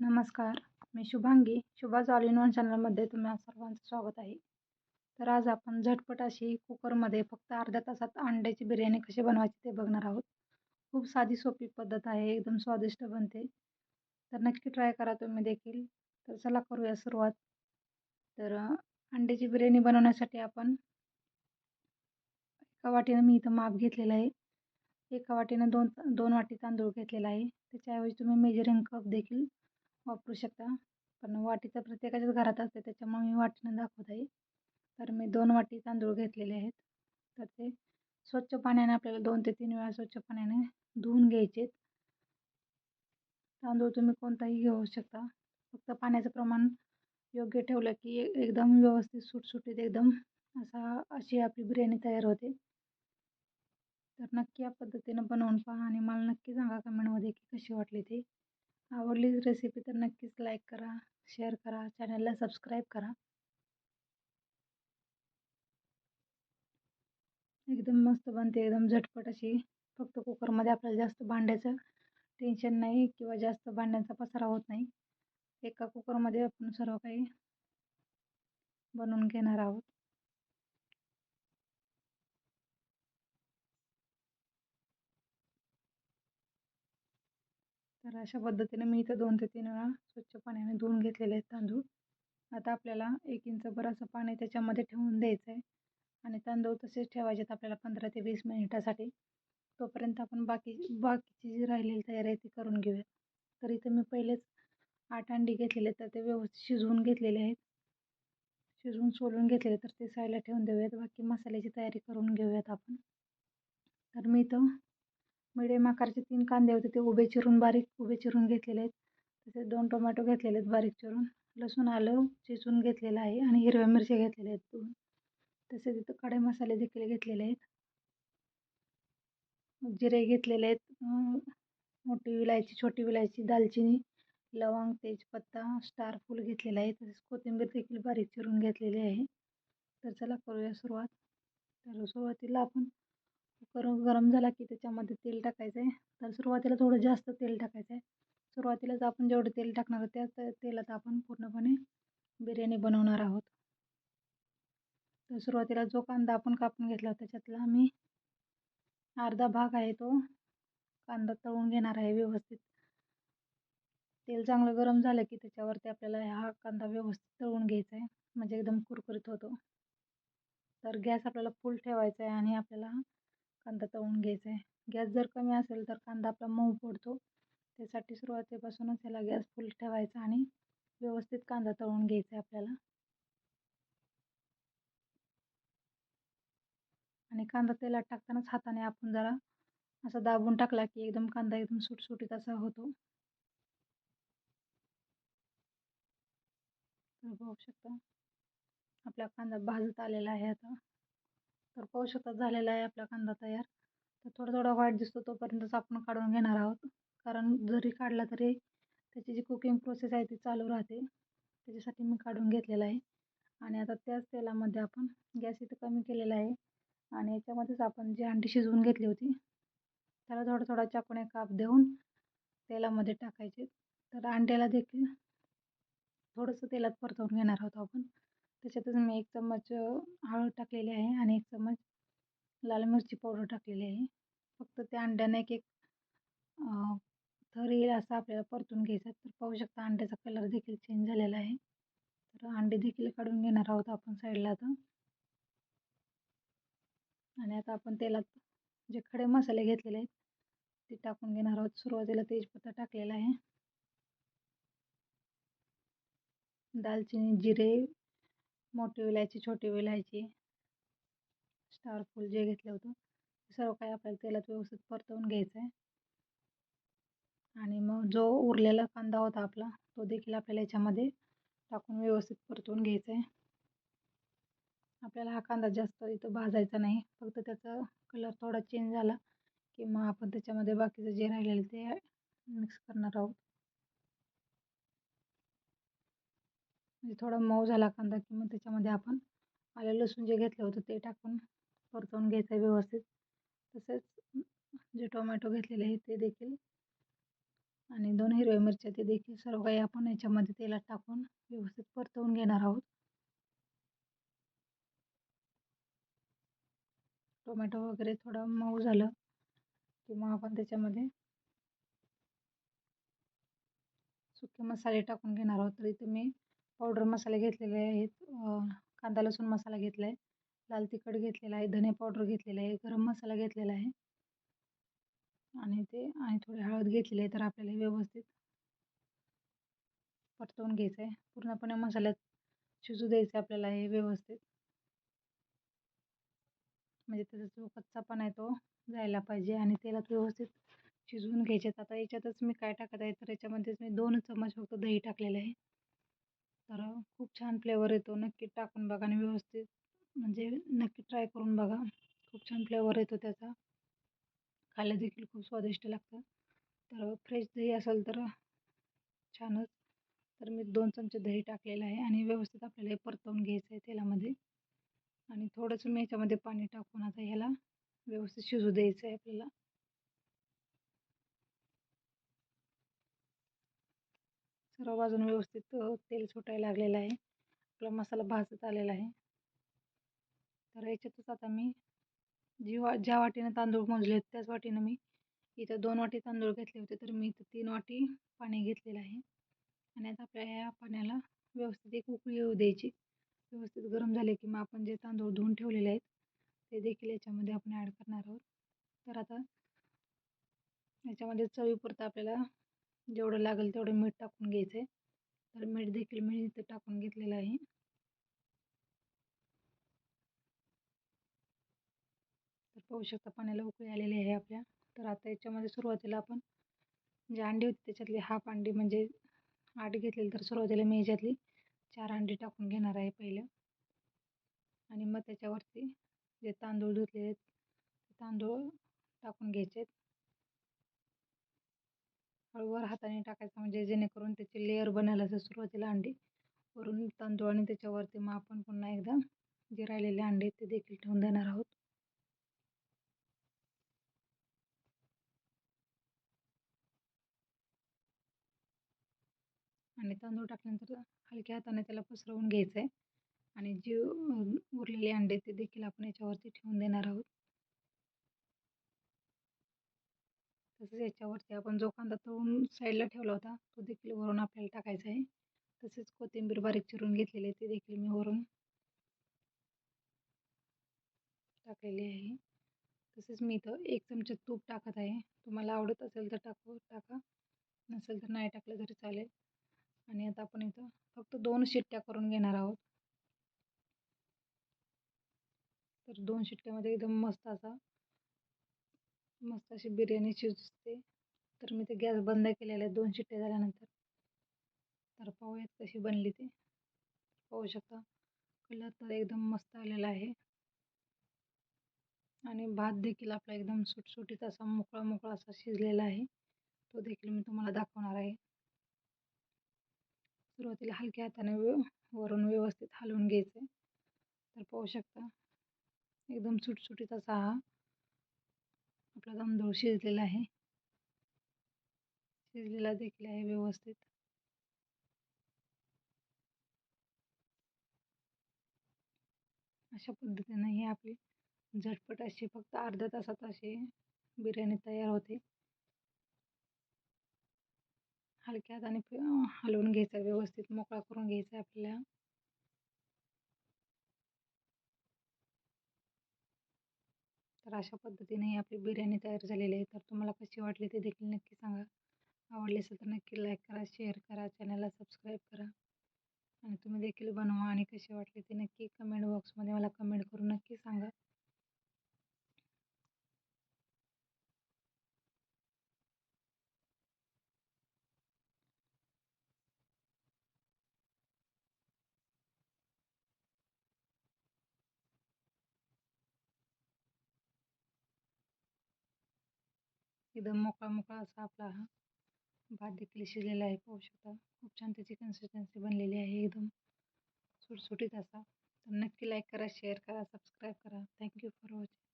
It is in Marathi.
नमस्कार मी Shubhangi Shubha all in one चॅनलमध्ये तुम्हा सर्वांचं स्वागत आहे. तर आज आपण झटपट अशी कुकरमध्ये फक्त अर्ध्या तासात अंड्याची बिर्याणी कशी बनवायची ते बघणार आहोत. खूप साधी सोपी पद्धत आहे एकदम स्वादिष्ट बनते. तर नक्की ट्राय करा तुम्ही देखील. तर चला करूया सुरुवात. तर अंड्याची बिर्याणी बनवण्यासाठी आपण एका वाटीनं मी इथं माप घेतलेलं आहे. एका वाटीनं दोन दोन वाटी तांदूळ घेतलेला आहे. त्याच्याऐवजी तुम्ही मेजरिंग कप देखील वापरू शकता. पण वाटी तर प्रत्येकाच्याच घरात असते त्याच्यामुळे मी वाटीनं दाखवत आहे. तर मी दोन वाटी तांदूळ घेतलेले आहेत. तर ते स्वच्छ पाण्याने आपल्याला दोन ते तीन वेळा स्वच्छ पाण्याने धुवून घ्यायचे तांदूळ तुम्ही कोणताही घेऊ शकता. फक्त पाण्याचं प्रमाण योग्य ठेवलं की एकदम व्यवस्थित सुटसुटीत एकदम असा अशी आपली बिर्याणी तयार होते. तर नक्की या पद्धतीनं बनवून पहा आणि मला नक्की सांगा कमेंटमध्ये की कशी वाटली ती. आवडली रेसिपी तर नक्कीच लाईक करा शेअर करा चॅनलला सबस्क्राईब करा. एकदम मस्त बनते एकदम झटपट अशी. फक्त कुकरमध्ये आपल्याला जास्त भांड्याचं टेन्शन नाही किंवा जास्त भांड्यांचा पसारा होत नाही. एका कुकरमध्ये आपण सर्व काही बनवून घेणार आहोत. तर अशा पद्धतीने मी इथं दोन ते तीन वेळा स्वच्छ पाण्याने धुवून घेतलेले आहेत तांदूळ. आता आपल्याला एक इंचभर असं पाणी त्याच्यामध्ये ठेवून द्यायचं आहे आणि तांदूळ तसेच ठेवायचे आहेत आपल्याला पंधरा ते वीस मिनिटासाठी. तोपर्यंत आपण बाकी बाकीची जी राहिलेली तयारी आहे ती करून घेऊया. तर इथं मी पहिलेच आठ अंडी घेतलेले तर ते व्यवस्थित शिजवून घेतलेले आहेत. शिजवून सोलून घेतलेले तर ते सायला ठेवून देऊयात. बाकी मसाल्याची तयारी करून घेऊयात आपण. तर मी इथं म्हणजे मिडियम आकारचे तीन कांदे होते ते उभे चिरून बारीक उभे चिरून घेतलेले आहेत. तसेच दोन टोमॅटो घेतलेले आहेत बारीक चिरून. लसूण आलं चिचून घेतलेलं आहे आणि हिरव्या मिरच्या घेतलेल्या आहेत दोन. तसेच इथं खडे मसाले देखील घेतलेले आहेत. जिरे घेतलेले आहेत. मोठी विलायची छोटी विलायची दालचिनी लवंग तेजपत्ता स्टार फूल घेतलेला आहे तसेच कोथिंबीर देखील बारीक चिरून घेतलेली आहे. तर चला करूया सुरुवात. तर सुरुवातीला आपण कुकर गरम झाला की त्याच्यामध्ये तेल टाकायचं आहे तर सुरुवातीला थोडं जास्त तेल टाकायचं आहे सुरुवातीलाच आपण जेवढं तेल टाकणार त्या तेलात आपण पूर्णपणे बिर्याणी बनवणार आहोत. तर सुरुवातीला जो कांदा आपण कापून घेतला त्याच्यातला आम्ही अर्धा भाग आहे तो कांदा तळून घेणार आहे व्यवस्थित. तेल चांगलं गरम झालं की त्याच्यावरती आपल्याला हा कांदा व्यवस्थित तळून घ्यायचा आहे म्हणजे एकदम कुरकुरीत होतो. तर गॅस आपल्याला फुल ठेवायचा आहे आणि आपल्याला कांदा तळून घ्यायचा आहे. गॅस जर कमी असेल तर कांदा आपला मऊ पडतो. त्यासाठी सुरुवातीपासूनच ह्याला गॅस फुल ठेवायचा आणि व्यवस्थित कांदा तळून घ्यायचा आहे आपल्याला. आणि कांदा तेलात टाकतानाच हाताने आपण जरा असा दाबून टाकला की एकदम कांदा एकदम सुटसुटीत असा होतो. बघू शकता. आपला कांदा भाजत आलेला आहे आता. तर पाहू शकता झालेला आहे आपला कांदा तयार. तर थोडा थोडा वाईट दिसतो तोपर्यंतच आपण काढून घेणार आहोत. कारण जरी काढला तरी त्याची जी कुकिंग प्रोसेस आहे ती चालू राहते. त्याच्यासाठी मी काढून घेतलेला आहे. आणि आता त्याच तेलामध्ये आपण गॅस इथं कमी केलेला आहे. आणि याच्यामध्येच आपण जी अंडी शिजवून घेतली होती त्याला थोडा थोडा चाकूने काप देऊन तेलामध्ये टाकायचे. तर अंड्याला देखील थोडंसं तेलात परतवून घेणार आहोत आपण. त्याच्यातच मी एक चम्मच हळद टाकलेली आहे आणि एक चम्मच लाल मिरची पावडर टाकलेली आहे. फक्त त्या अंड्यांना एक एक थर येईल असं आपल्याला परतून घ्यायचं तर पाहू शकता अंड्याचा कलर देखील चेंज झालेला आहे. तर अंडे देखील काढून घेणार आहोत आपण साईडला आता. आणि आता आपण तेलात जे खडे मसाले घेतलेले आहेत ते टाकून घेणार आहोत. सुरुवातीला तेजपत्ता टाकलेला आहे. दालचिनी जिरे मोठी विलायची छोटी विलायची. स्टार फूल जे घेतलं होतं. सर्व काही आपल्याला तेलात व्यवस्थित परतवून घ्यायचं आहे आणि मग जो उरलेला कांदा होता आपला तो देखील आपल्याला याच्यामध्ये टाकून व्यवस्थित परतवून घ्यायचा आहे आपल्याला हा कांदा जास्त इथं भाजायचा नाही. फक्त त्याचा कलर थोडा चेंज झाला की मग आपण त्याच्यामध्ये बाकीचं जे राहिलेलं ते मिक्स करणार आहोत. म्हणजे थोडा मऊ झाला कांदा की मग त्याच्यामध्ये आपण आलं लसूण जे घेतलं होतं ते टाकून परतवून घ्यायचं आहे व्यवस्थित. तसेच जे टोमॅटो घेतलेले आहे ते देखील. आणि दोन हिरव्या मिरच्या ते देखील सर्व काही आपण याच्यामध्ये तेलात टाकून व्यवस्थित परतवून घेणार आहोत. टोमॅटो वगैरे थोडं मऊ झालं की मग आपण त्याच्यामध्ये सुके मसाले टाकून घेणार आहोत. तर इथे मी पावडर मसाले घेतलेले आहेत. कांदा लसूण मसाला घेतला आहे. लाल तिखट घेतलेला आहे. धने पावडर घेतलेला आहे. गरम मसाला घेतलेला आहे. आणि ते आणि थोडी हळद घेतलेली आहे. तर आपल्याला व्यवस्थित परतवून घ्यायचं आहे. पूर्णपणे मसाल्यात शिजू द्यायचं आपल्याला हे व्यवस्थित. म्हणजे त्याचा जो कच्चापणा आहे तो जायला पाहिजे आणि तेलात व्यवस्थित शिजवून घ्यायचे आता याच्यातच मी काय टाकत आहे? तर याच्यामध्येच मी दोन चम्मच फक्त दही टाकलेलं आहे. तर खूप छान फ्लेवर येतो. नक्की टाकून बघा आणि व्यवस्थित म्हणजे नक्की ट्राय करून बघा. खूप छान फ्लेवर येतो त्याचा. खायला देखील खूप स्वादिष्ट लागतं. तर फ्रेश दही असेल तर छानच. तर मी दोन चमचे दही टाकलेलं आहे आणि व्यवस्थित आपल्याला हे परतवून घ्यायचं आहे तेलामध्ये. आणि थोडंसं मी याच्यामध्ये पाणी टाकून आता ह्याला व्यवस्थित शिजू द्यायचं आहे आपल्याला. सर्व बाजून व्यवस्थित तेल सुटायला लागलेलं आहे. आपला मसाला भाजत आलेला आहे. तर याच्यातच आता मी जी वा ज्या वाटीनं तांदूळ मोजले होते त्याच वाटीनं मी इथं दोन वाटी तांदूळ घेतले होते. तर मी इथं तीन वाटी पाणी घेतलेलं आहे. आणि आता आपल्या या पाण्याला व्यवस्थित एक उकळी येऊ द्यायची. व्यवस्थित गरम झाले की मग आपण जे तांदूळ धुवून ठेवलेले आहेत ते देखील याच्यामध्ये आपण ॲड करणार आहोत. तर आता याच्यामध्ये चवीपुरतं आपल्याला जेवढं लागेल तेवढं मीठ टाकून घ्यायचं आहे तर मीठ देखील मी इथं टाकून घेतलेलं आहे. तर पाहू शकता पाण्याला उकळी आलेली आहे आपल्या. तर आता याच्यामध्ये सुरुवातीला आपण जे अंडी होती त्याच्यातली हाफ अंडी म्हणजे आठ घेतलेली तर सुरुवातीला मी याच्यातली चार अंडी टाकून घेणार आहे पहिलं. आणि मग त्याच्यावरती जे तांदूळ धुतलेले आहेत तांदूळ टाकून घ्यायचे आहेत. हळूवार हाताने टाकायचं म्हणजे जेणेकरून त्याचे लेअर बनायला जर सुरुवातीला अंडी वरून तांदूळ आणि त्याच्यावरती मग आपण पुन्हा एकदा जे राहिलेले अंडे ते देखील ठेवून देणार आहोत. आणि तांदूळ टाकल्यानंतर हलक्या हाताने त्याला पसरवून घ्यायचं आहे आणि जे उरलेले अंडे ते देखील आपण याच्यावरती ठेवून देणार आहोत. तसेच याच्यावरती आपण जो कांदा तळून साईडला ठेवला होता तो देखील वरून आपल्याला टाकायचा आहे. तसेच कोथिंबीर बारीक चिरून घेतलेली ते देखील मी वरून टाकलेली आहे. तसेच मी इथं एक चमचा तूप टाकत आहे. तुम्हाला आवडत असेल तर टाकू टाका. नसेल तर नाही टाकलं तरी चालेल. आणि आता आपण इथं फक्त दोन शिट्ट्या करून घेणार आहोत. तर दोन शिट्ट्यामध्ये एकदम मस्त असा मस्त अशी बिर्याणी शिजते. तर मी ते गॅस बंद केलेला आहे. दोन शिट्ट्या झाल्यानंतर तर पाहूयात कशी बनली ती. पाहू शकता. कलर तर एकदम मस्त आलेला आहे. आणि भात देखील आपला एकदम सुटसुटीत असा मोकळा मोकळा असा शिजलेला आहे. तो देखील मी तुम्हाला दाखवणार आहे. सुरुवातीला हलक्या हाताने वरून व्यवस्थित हलवून घ्यायचं. तर पाहू शकता. एकदम सुटसुटीत असा हा आपला तांदूळ शिजलेला आहे. शिजलेला देखील आहे व्यवस्थित. अशा पद्धतीने ही आपली झटपट अशी फक्त अर्ध्या तासात अशी बिर्याणी तयार होते. हलक्या हाताने हलवून घ्यायचा व्यवस्थित मोकळा करून घ्यायचा आपल्याला. तर अशा पद्धतीने आपली बिर्याणी तयार झालेली आहे. तर तुम्हाला कशी वाटली ते देखील नक्की सांगा. आवडली असेल तर नक्की लाईक करा शेअर करा चॅनलला सबस्क्राईब करा. आणि तुम्ही देखील बनवा आणि कशी वाटली ते नक्की कमेंट बॉक्समध्ये मला कमेंट करून नक्की सांगा. एकदम मोकळा मोकळा असा आपला हा भात देखील शिजलेला आहे पाहू शकता खूप छान त्याची कन्सिस्टन्सी बनलेली आहे एकदम सुटसुटीत असा. तर नक्की लाईक करा शेअर करा सबस्क्राईब करा. Thank you for watching